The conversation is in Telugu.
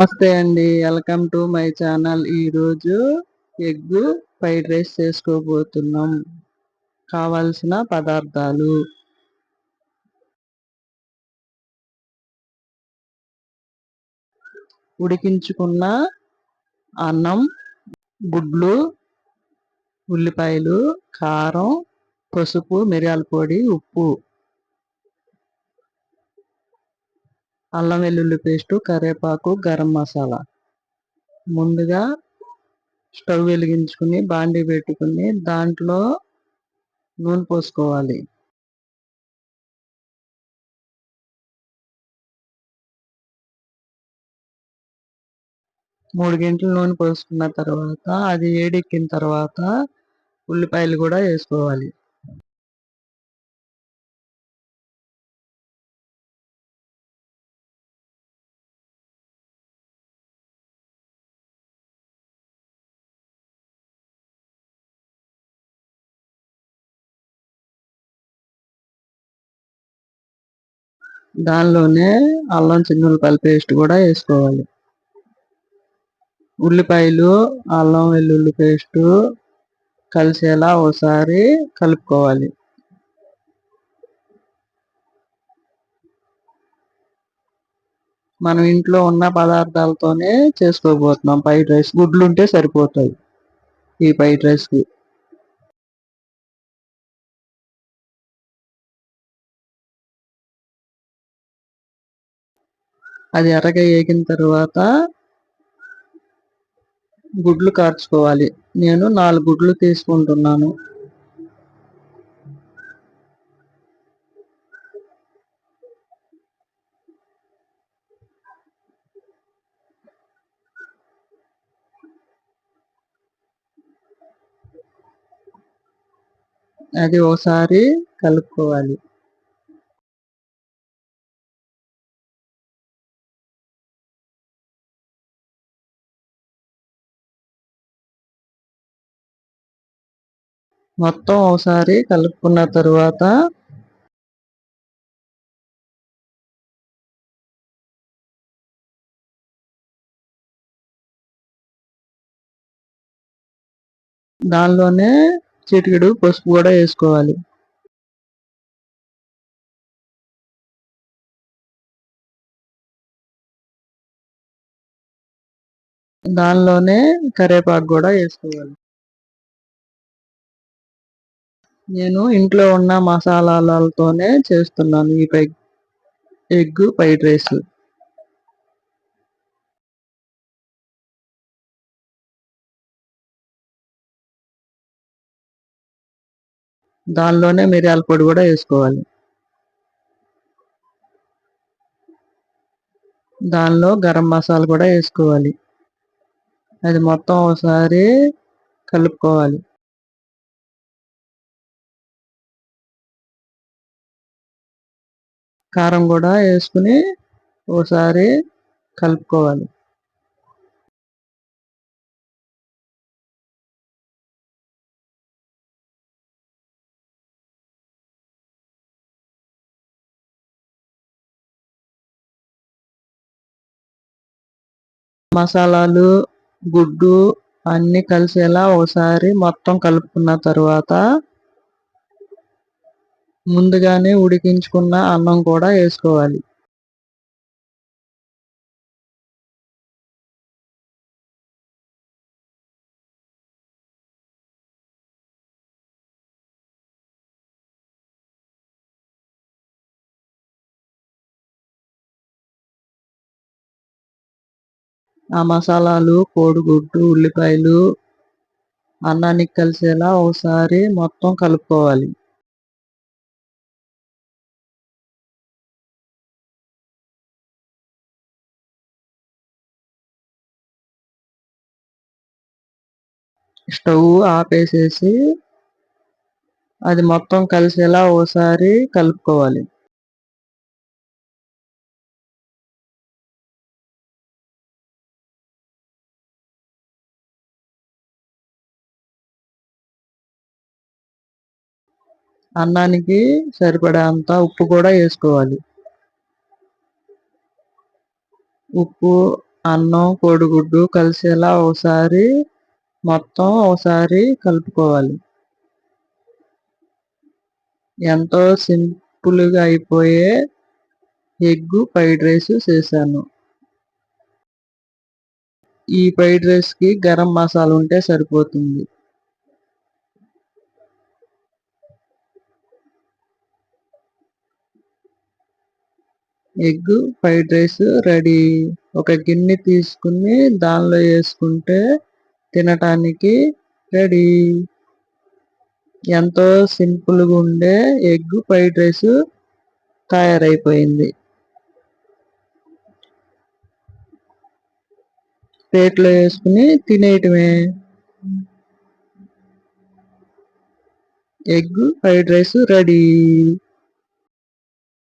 నమస్తే అండి. Welcome to my channel. ఈరోజు ఎగ్ ఫ్రైడ్ రైస్ చేసుకోబోతున్నాం. కావాల్సిన పదార్థాలు. ఉడికించుకున్న అన్నం గుడ్లు ఉల్లిపాయలు కారం పసుపు మిరియాల పొడి ఉప్పు. అల్లం వెల్లుల్లి పేస్టు కరివేపాకు గరం మసాలా. ముందుగా స్టవ్ వెలిగించుకుని బాండీ పెట్టుకుని దాంట్లో నూనె పోసుకోవాలి. మూడు గంటలు నూనె పోసుకున్న తర్వాత అది వేడెక్కిన తర్వాత ఉల్లిపాయలు కూడా వేసుకోవాలి. దానిలోనే అల్లం చిన్నులపాయల పేస్ట్ కూడా వేసుకోవాలి. ఉల్లిపాయలు అల్లం వెల్లుల్లి పేస్టు కలిసేలా ఒకసారి కలుపుకోవాలి. మనం ఇంట్లో ఉన్న పదార్థాలతోనే చేసుకోబోతున్నాం. ఫ్రైడ్ రైస్ గుడ్లు ఉంటే సరిపోతాయి. ఈ ఫ్రైడ్ రైస్కి. అది ఎర్రగా వేగిన తర్వాత గుడ్లు కార్చుకోవాలి. నేను నాలుగు గుడ్లు తీసుకుంటున్నాను. అది ఒకసారి కలుపుకోవాలి. మొత్తం ఒకసారి కలుపుకున్న తరువాత దానిలోనే చిటికెడు పసుపు కూడా వేసుకోవాలి. దానిలోనే కరేపాకు కూడా వేసుకోవాలి. నేను ఇంట్లో ఉన్న మసాలాలతోనే చేస్తున్నాను ఈ పై ఎగ్ ఫ్రైడ్ రైస్. దానిలోనే మిరియాల పొడి కూడా వేసుకోవాలి. దానిలో గరం మసాలా కూడా వేసుకోవాలి. అది మొత్తం ఒకసారి కలుపుకోవాలి. కారం కూడా వేసుకుని ఒకసారి కలుపుకోవాలి. మసాలాలు గుడ్డు అన్నీ కలిసేలా ఒకసారి మొత్తం కలుపుకున్న తర్వాత ముందుగానే ఉడికించుకున్న అన్నం కూడా వేసుకోవాలి. ఆ మసాలాలు కోడిగుడ్డు ఉల్లిపాయలు అన్నానికి కలిసేలా ఒకసారి మొత్తం కలుపుకోవాలి. స్టవ్ ఆపేసేసి అది మొత్తం కలిసేలా ఓసారి కలుపుకోవాలి. అన్నానికి సరిపడేంత ఉప్పు కూడా వేసుకోవాలి. ఉప్పు అన్నం కోడిగుడ్డు కలిసేలా ఒకసారి మొత్తం ఒకసారి కలుపుకోవాలి. ఎంతో సింపుల్గా అయిపోయే ఎగ్ ఫ్రైడ్ రైస్ చేశాను. ఈ ఫ్రైడ్ రైస్కి గరం మసాలా ఉంటే సరిపోతుంది. Egg fried rice ready. ఒక గిన్నె తీసుకుని దానిలో వేసుకుంటే తినటానికి రెడీ. ఎంతో సింపుల్గా ఉండే ఎగ్ ఫ్రైడ్ రైస్ తయారైపోయింది. ప్లేట్లో వేసుకుని తినేయటమే. Egg fried rice ready.